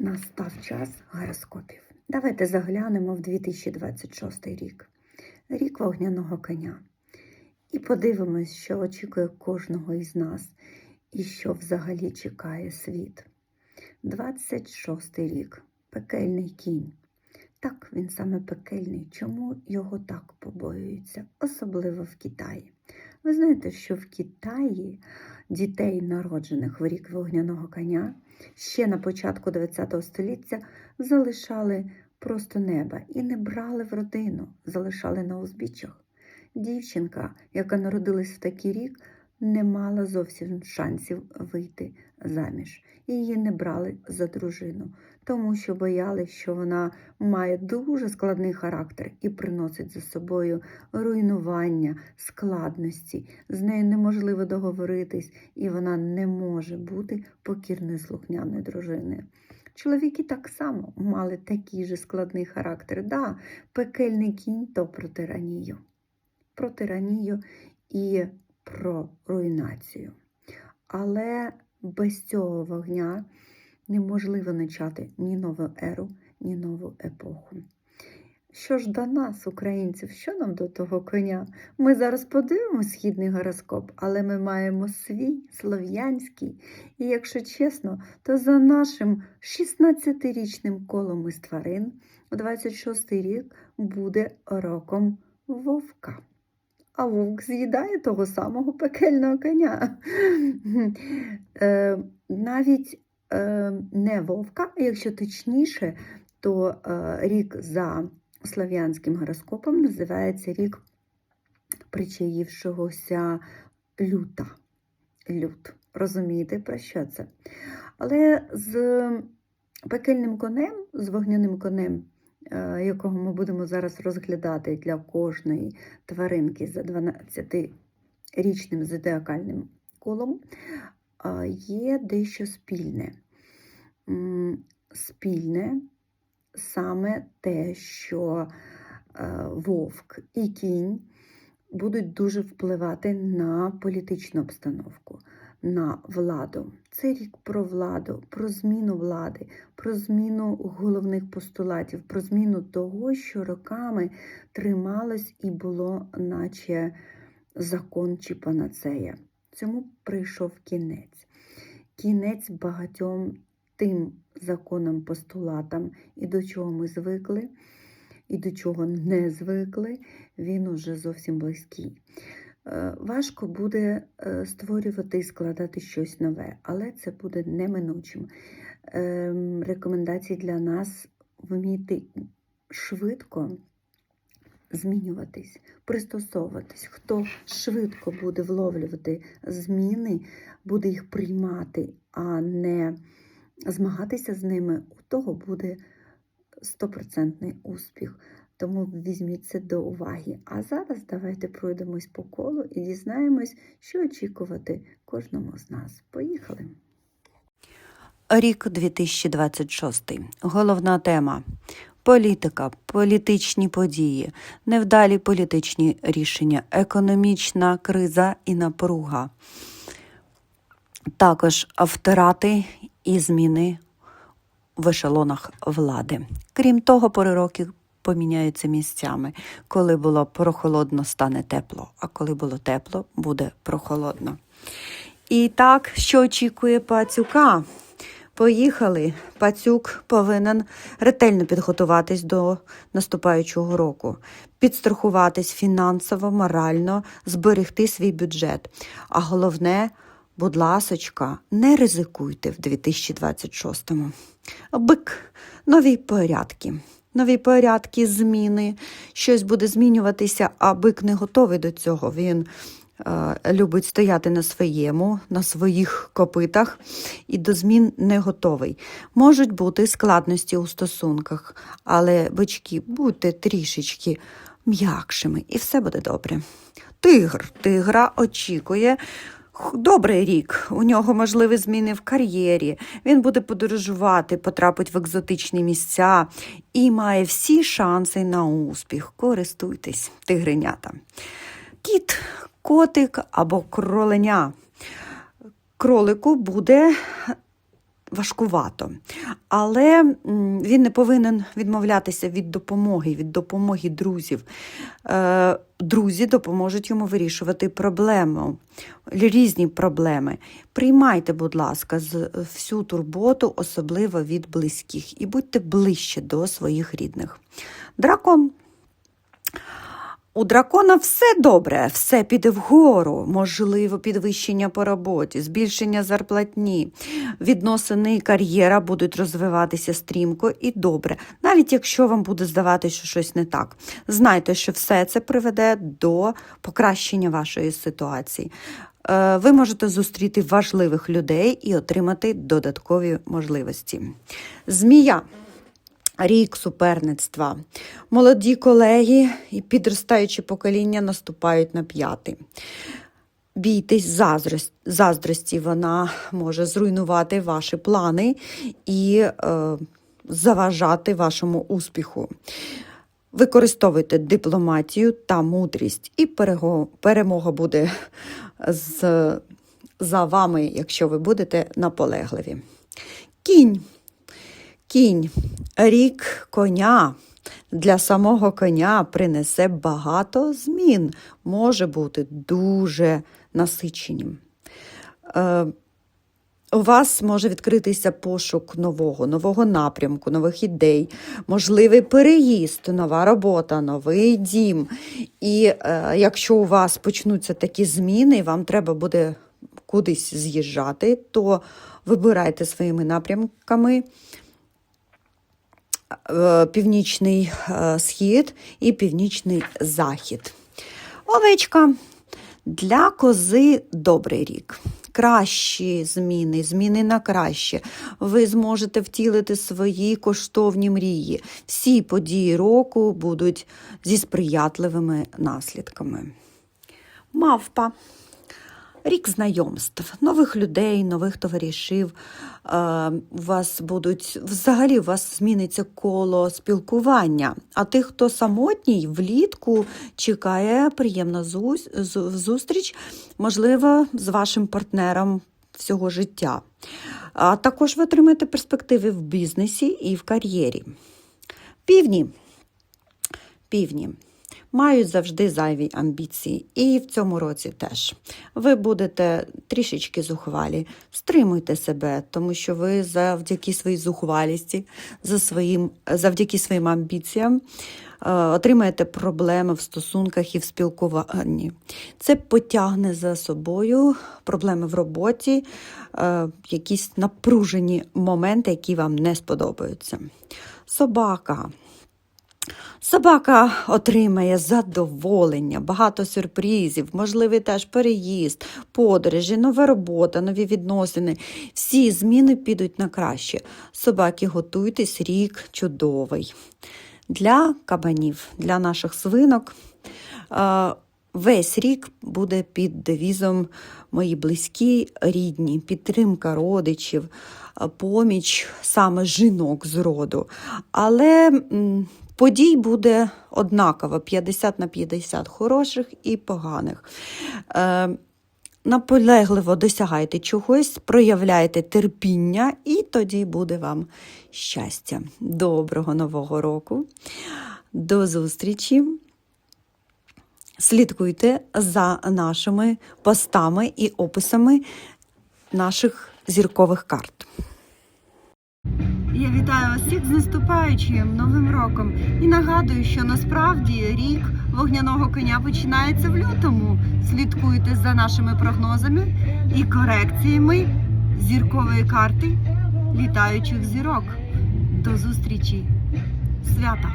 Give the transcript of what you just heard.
Настав час гороскопів. Давайте заглянемо в 2026 рік, рік вогняного коня. І подивимось, що очікує кожного із нас, і що взагалі чекає світ. 26 рік пекельний кінь. Так, він саме пекельний. Чому його так побоюються, особливо в Китаї? Ви знаєте, що в Китаї дітей, народжених в рік вогняного коня, ще на початку ХХ століття залишали просто неба і не брали в родину, залишали на узбіччях. Дівчинка, яка народилась в такий рік, не мала зовсім шансів вийти заміж. Її не брали за дружину, тому що боялись, що вона має дуже складний характер і приносить за собою руйнування, складності. З нею неможливо договоритись, і вона не може бути покірною слухняною дружиною. Чоловіки так само мали такий же складний характер. Да, пекельний кінь то про тиранію. Про тиранію і про руйнацію. Але без цього вогня неможливо почати ні нову еру, ні нову епоху. Що ж до нас, українців, що нам до того коня? Ми зараз подивимося східний гороскоп, але ми маємо свій слов'янський. І якщо чесно, то за нашим 16-річним колом із тварин 26-й рік буде роком вовка. А вовк з'їдає того самого пекельного коня. Е, навіть не вовка, а якщо точніше, то е, рік за слав'янським гороскопом називається рік причаївшогося люта. Лют. Розумієте, про що це? Але з пекельним конем, з вогняним конем, е, якого ми будемо зараз розглядати для кожної тваринки за 12-річним зодіакальним колом, е, є дещо спільне. Спільне саме те, що е, вовк і кінь будуть дуже впливати на політичну обстановку, на владу. Це рік про владу, про зміну влади, про зміну головних постулатів, про зміну того, що роками трималось і було, наче закон чи панацея. Цьому прийшов кінець. Кінець багатьом тим законам, постулатам, і до чого ми звикли, і до чого не звикли, він уже зовсім близький. Е, Важко буде е, створювати і складати щось нове, але це буде неминучим. Ем, Рекомендації для нас вміти швидко змінюватись, пристосовуватись. Хто швидко буде вловлювати зміни, буде їх приймати, а не змагатися з ними, у того буде стопроцентний успіх. Тому візьміть це до уваги. А зараз давайте пройдемось по колу і дізнаємось, що очікувати кожному з нас. Поїхали! Рік 2026. Головна тема. Політика, політичні події, невдалі політичні рішення, економічна криза і напруга. Також втрати і зміни в ешелонах влади. Крім того, пори років поміняються місцями. Коли було прохолодно, стане тепло, а коли було тепло, буде прохолодно. І так, що очікує пацюка? Поїхали. Пацюк повинен ретельно підготуватись до наступаючого року, підстрахуватись фінансово, морально, зберегти свій бюджет. А головне, будь ласочка, не ризикуйте в 2026-му. Бик, нові порядки. Нові порядки, зміни, щось буде змінюватися, а бик не готовий до цього. Він любить стояти на своєму, на своїх копитах і до змін не готовий. Можуть бути складності у стосунках, але бички, будьте трішечки м'якшими, і все буде добре. Тигр. Тигра очікує. Добрий рік, у нього можливі зміни в кар'єрі. Він буде подорожувати, потрапить в екзотичні місця і має всі шанси на успіх. Користуйтесь, тигренята. Кіт, котик або кроленя. Кролику буде важкувато. Але він не повинен відмовлятися від допомоги, від допомоги друзів. Е, Друзі допоможуть йому вирішувати проблему, різні проблеми. Prиймайте, будь ласка, всю турботу, особливо від близьких, і будьте ближче до своїх рідних. Дракон. У дракона все добре, все піде вгору, можливо, підвищення по роботі, збільшення зарплатні, відносини і кар'єра будуть розвиватися стрімко і добре, навіть якщо вам буде здаватися, що щось не так. Знайте, що все це приведе до покращення вашої ситуації. Е, Ви можете зустріти важливих людей і отримати додаткові можливості. Змія. Рік суперництва. Молоді колеги і підростаючі покоління наступають на п'яти. Бійтесь заздрості, заздрості, вона може зруйнувати ваші плани і е, заважати вашому успіху. Використовуйте дипломатію та мудрість, і перемога буде з, за вами, якщо ви будете наполегливі. Кінь. Кінь, рік коня для самого коня принесе багато змін, може бути дуже насиченим. Е, у вас може відкритися пошук нового, нового напрямку, нових ідей, можливий переїзд, нова робота, новий дім. І е, якщо у вас почнуться такі зміни, і вам треба буде кудись з'їжджати, то вибирайте своїми напрямками північний е, схід і північний захід. Овечка. Для кози добрий рік. Кращі зміни, зміни на краще. Ви зможете втілити свої коштовні мрії. Всі події року будуть зі сприятливими наслідками. Мавпа. Рік знайомств, нових людей, нових товаришів. Е, У вас будуть взагалі у вас зміниться коло спілкування. А тих, хто самотній, влітку чекає приємна зустріч, можливо, з вашим партнером всього життя. А також ви отримаєте перспективи в бізнесі і в кар'єрі. Півні. Півні мають завжди зайві амбіції, і в цьому році теж. Ви будете трішечки зухвалі, стримуйте себе, тому що ви завдяки своїй зухвалісті, за своїм, завдяки своїм амбіціям. е, Отримаєте проблеми в стосунках і в спілкуванні. Це потягне за собою проблеми в роботі, е, якісь напружені моменти, які вам не сподобаються. Собака. Собака отримає задоволення, багато сюрпризів, можливий теж переїзд, подорожі, нова робота, нові відносини. Всі зміни підуть на краще. Собаки, готуйтесь, рік чудовий. Для кабанів, для наших свинок. Весь рік буде під девізом мої близькі, рідні, підтримка родичів, поміч саме жінок з роду. Але подій буде однаково 50 на 50 хороших і поганих. Е, наполегливо досягайте чогось, проявляйте терпіння, і тоді буде вам щастя. Доброго нового року. До зустрічі! Слідкуйте за нашими постами і описами наших зіркових карт. Я вітаю вас всіх з наступаючим новим роком і нагадую, що насправді рік вогняного коня починається в лютому. Слідкуйте за нашими прогнозами і корекціями зіркової карти літаючих зірок. До зустрічі! Свята!